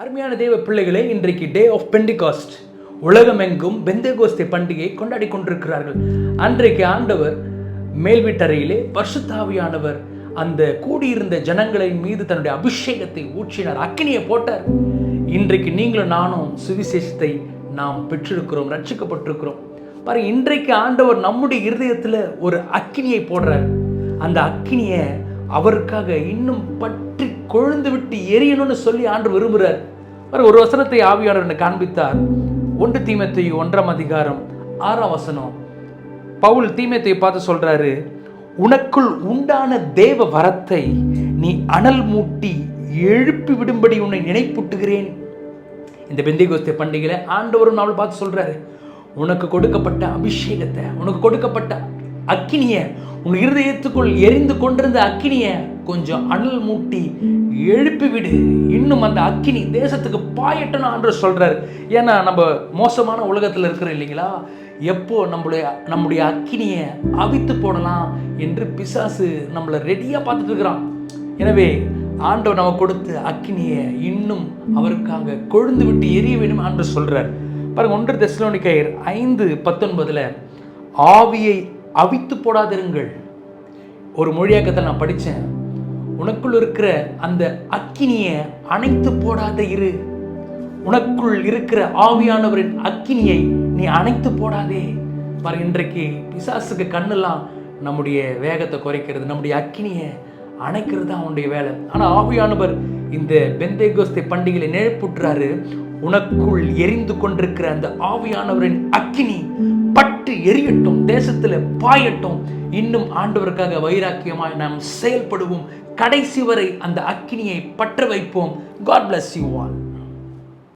அருமையான தெய்வ பிள்ளைகளே இன்றைக்கு டே ஆஃப் பெண்டிகாஸ்ட் உலகமெங்கும் பெந்தேகோஸ்தே பண்டிகையை கொண்டாடி கொண்டிருக்கிறார்கள். அன்றைக்கு ஆண்டவர் மேல் வீட்டறையிலே பர்சுத்தாவியானவர் அந்த கூடியிருந்த ஜனங்களின் மீது தன்னுடைய அபிஷேகத்தை ஊற்றினார் அக்கினியை போட்டார். இன்றைக்கு நீங்களும் நானும் சுவிசேஷத்தை நாம் பெற்றிருக்கிறோம் ரட்சிக்கப்பட்டிருக்கிறோம் பாரு இன்றைக்கு ஆண்டவர் நம்முடைய இருதயத்தில் ஒரு அக்கினியை போடுறார். அந்த அக்கினியை அவருக்காக இன்னும் பற்றி கொழுந்து விட்டு எரியணும்னு சொல்லி ஆண்டு விரும்புகிறார் அவர் ஒரு வசனத்தை ஆவியாளர் எனக்கு காண்பித்தார். ஒன்று தீமத்தை ஒன்றாம் அதிகாரம் ஆறாம் வசனம். பவுல் தீமத்தை பார்த்து சொல்றாரு உனக்குள் உண்டான தேவ வரத்தை நீ அனல் மூட்டி எழுப்பி விடும்படி உன்னை நினைப்பூட்டுகிறேன். இந்த பெந்தைகோஸ்தே பண்டிகையில ஆண்டவரும் நாவல் பார்த்து சொல்றாரு உனக்கு கொடுக்கப்பட்ட அபிஷேகத்தை உனக்கு கொடுக்கப்பட்ட அக்கினிய உன் இருதயத்துக்குள் எரிந்து கொண்டிருந்த அக்கினியை கொஞ்சம் அனல் மூட்டி எழுப்பிவிடு இன்னும் அந்த அக்கினி தேசத்துக்கு பாயட்டணும் என்று சொல்கிறார் ஏன்னா நம்ம மோசமான உலகத்தில் இருக்கிறோம் இல்லைங்களா? எப்போ நம்மளுடைய நம்முடைய அக்கினியை அவித்து போடலாம் என்று பிசாசு நம்மளை ரெடியாக பார்த்துட்டு இருக்கிறான். எனவே ஆண்டவர் நம்ம கொடுத்த அக்கினியை இன்னும் அவருக்காக கொழுந்து விட்டு எரிய வேண்டும் என்று சொல்கிறார் பாருங்க ஒன்று தெஸ்லோனிக்கையர் ஐந்து பத்தொன்பதில் ஆவியை அவித்து போடாதிருங்கள். ஒரு மொழியாக்கத்தில் நான் படித்தேன் உனக்குள் இருக்கிற அந்த அக்கினியை அணைத்து போடாத இரு. உனக்குள் இருக்கிற ஆவியானவரின் அக்கினியை நீ அணைத்து போடாதே. பாரு இன்றைக்கு பிசாசுக்கு கண்ணெல்லாம் நம்முடைய வேகத்தை குறைக்கிறது நம்முடைய அக்கினியை அணைக்கிறது தான் அவனுடைய வேலை. ஆனால் ஆவியானவர் இந்த பெந்தேகோஸ்தே பண்டிகையில நிழப்புட்டுறாரு உனக்குள் எரிந்து கொண்டிருக்கிற அந்த ஆவியானவரின் அக்கினி பட்டு எரியட்டும் தேசத்தில் பாயட்டும். இன்னும் ஆண்டவருக்காக வைராக்கியமாய் நாம் செயல்படுவோம். கடைசி வரை அந்த அக்கினியை பற்ற வைப்போம். God bless you all